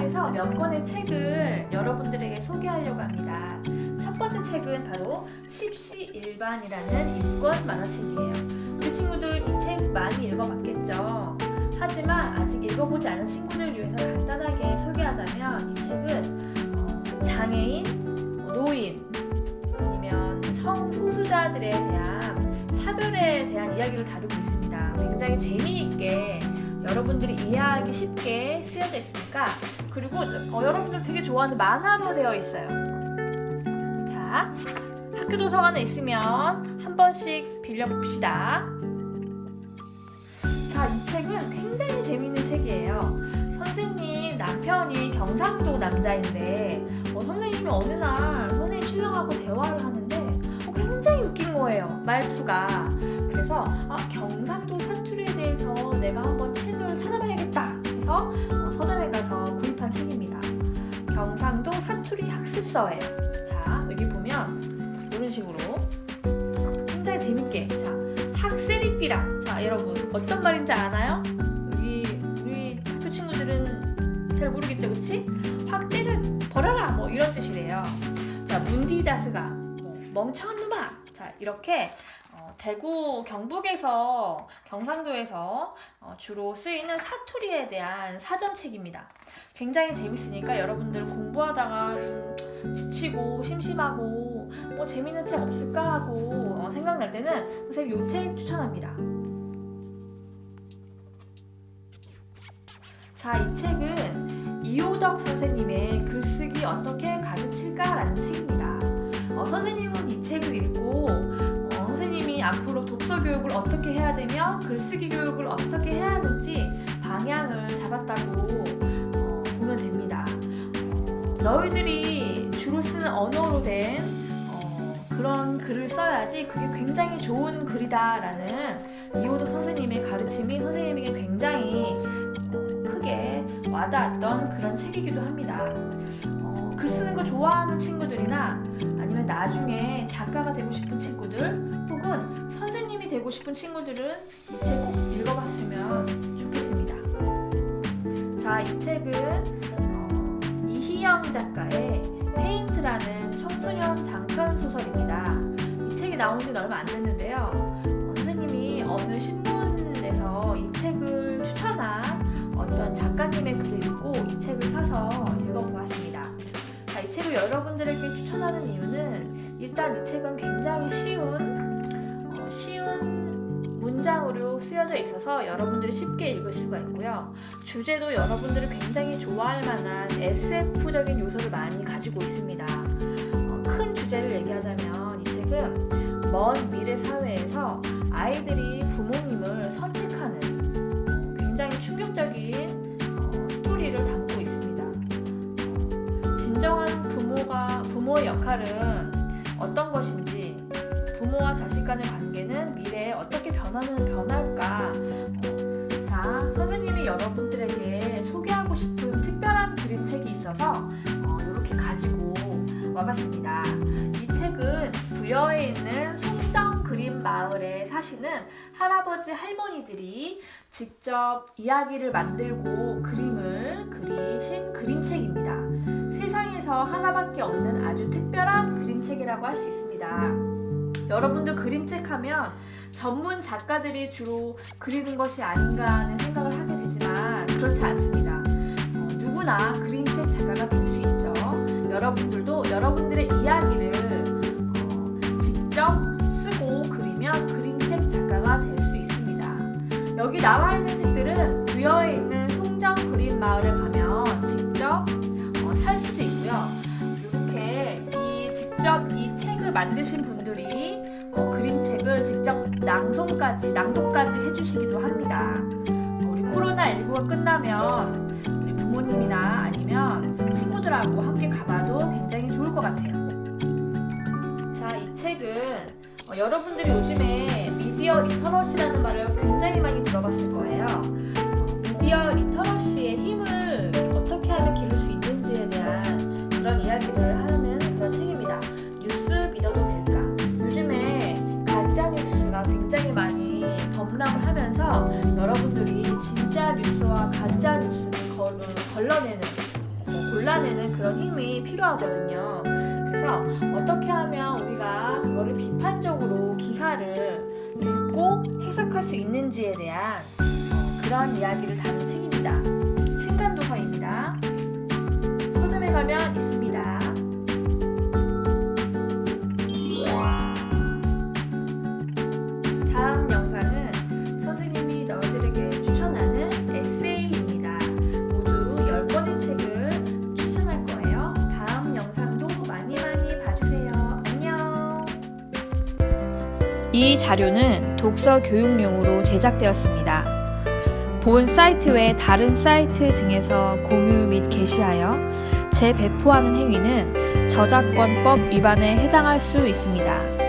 몇 권의 책을 여러분들에게 소개하려고 합니다. 첫 번째 책은 바로 십시일반이라는 인권 만화책이에요. 우리 친구들 이 책 많이 읽어봤겠죠? 하지만 아직 읽어보지 않은 친구들 위해서 간단하게 소개하자면 이 책은 어, 장애인, 뭐 노인, 아니면 성소수자들에 대한 차별에 대한 이야기를 다루고 있습니다. 굉장히 재미있게 여러분들이 이해하기 쉽게 쓰여져 있으니까 그리고 어, 여러분들 되게 좋아하는 만화로 되어 있어요. 자, 학교 도서관에 있으면 한 번씩 빌려봅시다. 자, 이 책은 굉장히 재미있는 책이에요. 선생님 남편이 경상도 남자인데 어, 선생님이 어느 날 선생님 신랑하고 대화를 하는데 어, 굉장히 웃긴 거예요. 말투가. 그래서 아, 경상 대해서 내가 한번 책을 찾아봐야겠다 해서 어, 서점에 가서 구입한 책입니다. 경상도 사투리 학습서예요. 자 여기 보면 이런 식으로 굉장히 재밌게 자 학세리비랑 자 여러분 어떤 말인지 아나요? 여기 우리 학교 친구들은 잘 모르겠죠, 그치? 확대를 벌어라 뭐 이런 뜻이래요. 자 문디자스가 뭐, 멍청한 놈아 자 이렇게 어, 대구 경북에서 경상도에서 어, 주로 쓰이는 사투리에 대한 사전책입니다. 굉장히 재밌으니까 여러분들 공부하다가 좀 지치고 심심하고 뭐 재밌는 책 없을까 하고 어, 생각날 때는 선생님 이책 추천합니다. 자, 이 책은 이호덕 선생님의 글쓰기 어떻게 가르칠까라는 책입니다. 어, 선생님 앞으로 독서 교육을 어떻게 해야 되며 글쓰기 교육을 어떻게 해야 하는지 방향을 잡았다고 어, 보면 됩니다. 어, 너희들이 주로 쓰는 언어로 된 어, 그런 글을 써야지 그게 굉장히 좋은 글이다라는 이호덕 선생님의 가르침이 선생님에게 굉장히 어, 크게 와닿았던 그런 책이기도 합니다. 어, 글 쓰는 거 좋아하는 친구들이나 아니면 나중에 작가가 되고 싶은 친구들 되고 싶은 친구들은 이 책 꼭 읽어봤으면 좋겠습니다. 자, 이 책은 어, 이희영 작가의 페인트라는 청소년 장편 소설입니다. 이 책이 나온 지는 얼마 안 됐는데요. 어, 선생님이 어느 신문에서 이 책을 추천한 여러분들이 쉽게 읽을 수가 있고요. 주제도 여러분들이 굉장히 좋아할 만한 SF적인 요소를 많이 가지고 있습니다. 어, 큰 주제를 얘기하자면 이 책은 먼 미래 사회에서 아이들이 부모님을 선택하는 어, 굉장히 충격적인 어, 스토리를 담고 있습니다. 어, 진정한 부모가 부모의 역할은 어떤 것인지 부모와 자식 간의 관계는 미래에 어떻게 변하는 변할까? 어, 여러분들에게 소개하고 싶은 특별한 그림책이 있어서 어, 이렇게 가지고 와봤습니다. 이 책은 부여에 있는 송정 그림 마을에 사시는 할아버지 할머니들이 직접 이야기를 만들고 그림을 그리신 그림책입니다. 세상에서 하나밖에 없는 아주 특별한 그림책이라고 할 수 있습니다. 여러분들 그림책 하면 전문 작가들이 주로 그리는 것이 아닌가 하는 생각을 하게 되지만 그렇지 않습니다. 어, 누구나 그림책 작가가 될 수 있죠. 여러분들도 여러분들의 이야기를 어, 직접 쓰고 그리면 그림책 작가가 될 수 있습니다. 여기 나와 있는 책들은 부여에 있는 송정 그림 마을에 가면 직접 어, 살 수도 있고요. 이렇게 이 직접 이 책을 만드신 분들이 어, 그림책을 직접 낭송까지 낭독까지 해주시기도 합니다. 어, 우리 코로나 19가 끝나면 우리 부모님이나 아니면 친구들하고 함께 가봐도 굉장히 좋을 것 같아요. 자, 이 책은 어, 여러분들이 요즘에 미디어 리터러시라는 말을 굉장히 많이 들어봤을 거예요. 어, 미디어 리터러시의 힘을 어, 그런 힘이 필요하거든요. 그래서 어떻게 하면 우리가 그거를 비판적으로 기사를 읽고 해석할 수 있는지에 대한 어, 그런 이야기를 다룬 책입니다. 신간도서입니다. 서점에 가면 이 자료는 독서 교육용으로 제작되었습니다. 본 사이트 외 다른 사이트 등에서 공유 및 게시하여 재배포하는 행위는 저작권법 위반에 해당할 수 있습니다.